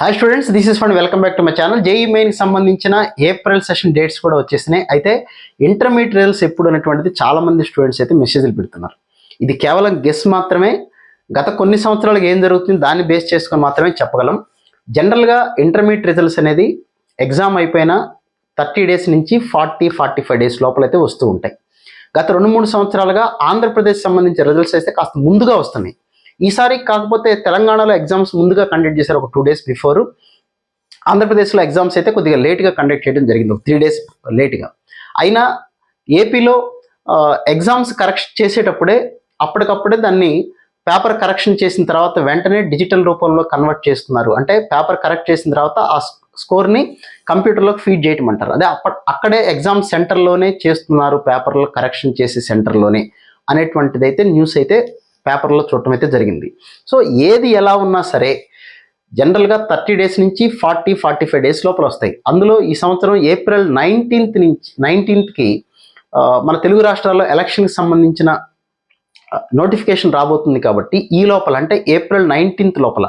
Hi students this is fund welcome back to my channel JE మెయిన్కి సంబంధించిన April session dates కూడా వచ్చేసినాయి. అయితే intermediate results ఎప్పుడు అనేటువంటిది చాలా మంది స్టూడెంట్స్ అయితే మెసేజ్లు పెడుతున్నారు. ఇది కేవలం గెస్ మాత్రమే. గత కొన్ని సంవత్సరాలకు ఏం జరుగుతుంది దాన్ని బేస్ చేసుకొని మాత్రమే చెప్పగలం. జనరల్గా ఇంటర్మీడియట్ రిజల్ట్స్ అనేది ఎగ్జామ్ అయిపోయిన థర్టీ డేస్ నుంచి ఫార్టీ ఫార్టీ ఫైవ్ డేస్ లోపలైతే వస్తూ ఉంటాయి. గత రెండు మూడు సంవత్సరాలుగా ఆంధ్రప్రదేశ్ సంబంధించిన రిజల్ట్స్ అయితే కాస్త ముందుగా వస్తున్నాయి. ఈసారి కాకపోతే తెలంగాణలో ఎగ్జామ్స్ ముందుగా కండక్ట్ చేశారు ఒక టూ డేస్ బిఫోర్ ఆంధ్రప్రదేశ్లో ఎగ్జామ్స్ అయితే కొద్దిగా లేట్గా కండక్ట్ చేయడం జరిగింది ఒక త్రీ డేస్ లేట్గా. అయినా ఏపీలో ఎగ్జామ్స్ కరెక్షన్ చేసేటప్పుడే అప్పటికప్పుడే దాన్ని పేపర్ కరెక్షన్ చేసిన తర్వాత వెంటనే డిజిటల్ రూపంలో కన్వర్ట్ చేస్తున్నారు. అంటే పేపర్ కరెక్ట్ చేసిన తర్వాత ఆ స్కోర్ని కంప్యూటర్లోకి ఫీడ్ చేయటం అంటారు అదే అప్ప అక్కడే ఎగ్జామ్ సెంటర్లోనే చేస్తున్నారు పేపర్లో కరెక్షన్ చేసే సెంటర్లోనే అనేటువంటిది అయితే న్యూస్ అయితే పేపర్లో చూడటం అయితే జరిగింది. సో ఏది ఎలా ఉన్నా సరే జనరల్గా థర్టీ డేస్ నుంచి ఫార్టీ ఫార్టీ ఫైవ్ డేస్ లోపల వస్తాయి. అందులో ఈ సంవత్సరం ఏప్రిల్ నైన్టీన్త్ నుంచి నైన్టీన్త్కి మన తెలుగు రాష్ట్రాల్లో ఎలక్షన్కి సంబంధించిన నోటిఫికేషన్ రాబోతుంది కాబట్టి ఈ లోపల అంటే ఏప్రిల్ నైన్టీన్త్ లోపల.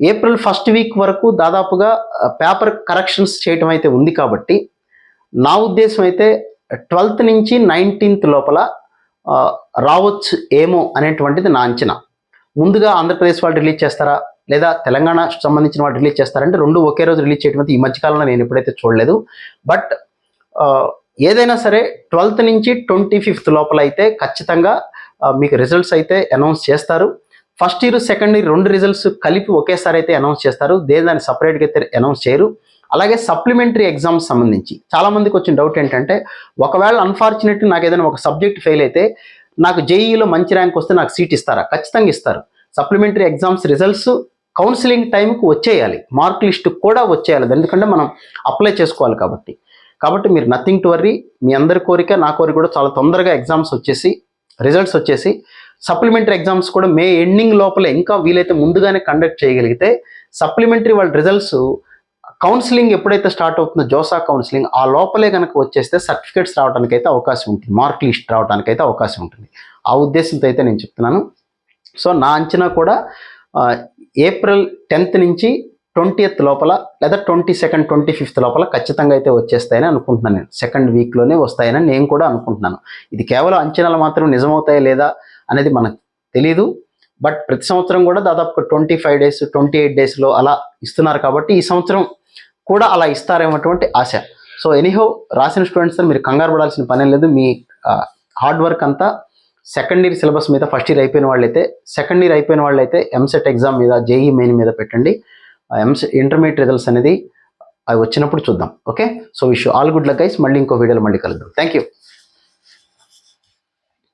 ఏప్రిల్ ఫస్ట్ వీక్ వరకు దాదాపుగా పేపర్ కరెక్షన్స్ చేయటం అయితే ఉంది కాబట్టి నా ఉద్దేశం అయితే ట్వెల్త్ నుంచి నైన్టీన్త్ లోపల రావచ్చు ఏమో అనేటువంటిది నా అంచనా. ముందుగా ఆంధ్రప్రదేశ్ వాళ్ళు రిలీజ్ చేస్తారా? లేదా తెలంగాణ సంబంధించిన వాళ్ళు రిలీజ్ చేస్తారంటే రెండు ఒకే రోజు రిలీజ్ చేయడం అయితే ఈ మధ్యకాలంలో నేను ఎప్పుడైతే చూడలేదు. బట్ ఏదైనా సరే ట్వెల్త్ నుంచి ట్వంటీ ఫిఫ్త్ లోపల అయితే ఖచ్చితంగా మీకు రిజల్ట్స్ అయితే అనౌన్స్ చేస్తారు. ఫస్ట్ ఇయర్ సెకండ్ ఇయర్ రెండు రిజల్ట్స్ కలిపి ఒకేసారి అయితే అనౌన్స్ చేస్తారు. దేని దాన్ని సపరేట్గా అయితే అనౌన్స్ చేయరు. అలాగే సప్లిమెంటరీ ఎగ్జామ్స్ సంబంధించి. చాలామందికి వచ్చిన డౌట్ ఏంటంటే ఒకవేళ అన్ఫార్చునేట్లీ నాకు ఏదైనా ఒక సబ్జెక్ట్ ఫెయిల్ అయితే నాకు జేఈలో మంచి ర్యాంక్ వస్తే నాకు సీట్ ఇస్తారా? ఖచ్చితంగా ఇస్తారు. సప్లిమెంటరీ ఎగ్జామ్స్ రిజల్ట్స్ కౌన్సిలింగ్ టైంకి వచ్చేయాలి. మార్క్ లిస్ట్ కూడా వచ్చేయాలి. ఎందుకంటే మనం అప్లై చేసుకోవాలి కాబట్టి. కాబట్టి మీరు నథింగ్ టు వర్రీ మీ అందరి కోరిక నా కోరిక కూడా చాలా తొందరగా ఎగ్జామ్స్ వచ్చేసి రిజల్ట్స్ వచ్చేసి సప్లిమెంటరీ ఎగ్జామ్స్ కూడా మే ఎండింగ్ లోపల ఇంకా వీలైతే ముందుగానే కండక్ట్ చేయగలిగితే సప్లిమెంటరీ వాళ్ళ రిజల్ట్స్ కౌన్సిలింగ్ ఎప్పుడైతే స్టార్ట్ అవుతుందో జోసా కౌన్సిలింగ్ ఆ లోపలే కనుక వచ్చేస్తే సర్టిఫికేట్స్ రావడానికి అయితే అవకాశం ఉంటుంది. మార్క్ లిస్ట్ రావడానికి అయితే అవకాశం ఉంటుంది. ఆ ఉద్దేశంతో అయితే నేను చెప్తున్నాను. సో నా అంచనా కూడా ఏప్రిల్ టెన్త్ నుంచి ట్వంటీయత్ లోపల లేదా ట్వంటీ సెకండ్ ట్వంటీ ఫిఫ్త్ లోపల ఖచ్చితంగా అయితే వచ్చేస్తాయని అనుకుంటున్నాను నేను. సెకండ్ వీక్లోనే వస్తాయని నేను కూడా అనుకుంటున్నాను. ఇది కేవలం అంచనాలు మాత్రం నిజమవుతాయా లేదా అనేది మనకు తెలీదు. బట్ ప్రతి సంవత్సరం కూడా దాదాపు twenty five days twenty eight డేస్లో అలా ఇస్తున్నారు కాబట్టి ఈ సంవత్సరం కూడా అలా ఇస్తారేమటువంటి ఆశ. సో ఎనీహో రాసిన స్టూడెంట్స్ మీరు కంగారు పడాల్సిన పని లేదు. మీ హార్డ్ వర్క్ అంతా సెకండ్ ఇయర్ సిలబస్ మీద ఫస్ట్ ఇయర్ అయిపోయిన వాళ్ళైతే సెకండ్ ఇయర్ అయిపోయిన వాళ్ళైతే ఎంసెట్ ఎగ్జామ్ మీద జేఈ మెయిన్ మీద పెట్టండి. ఎంసెట్ ఇంటర్మీడియట్ రిజల్ట్స్ అనేది అవి వచ్చినప్పుడు చూద్దాం. Okay so wish all good luck guys మళ్ళీ ఇంకో వీడియోలో మళ్ళీ కలుద్దాం. Thank you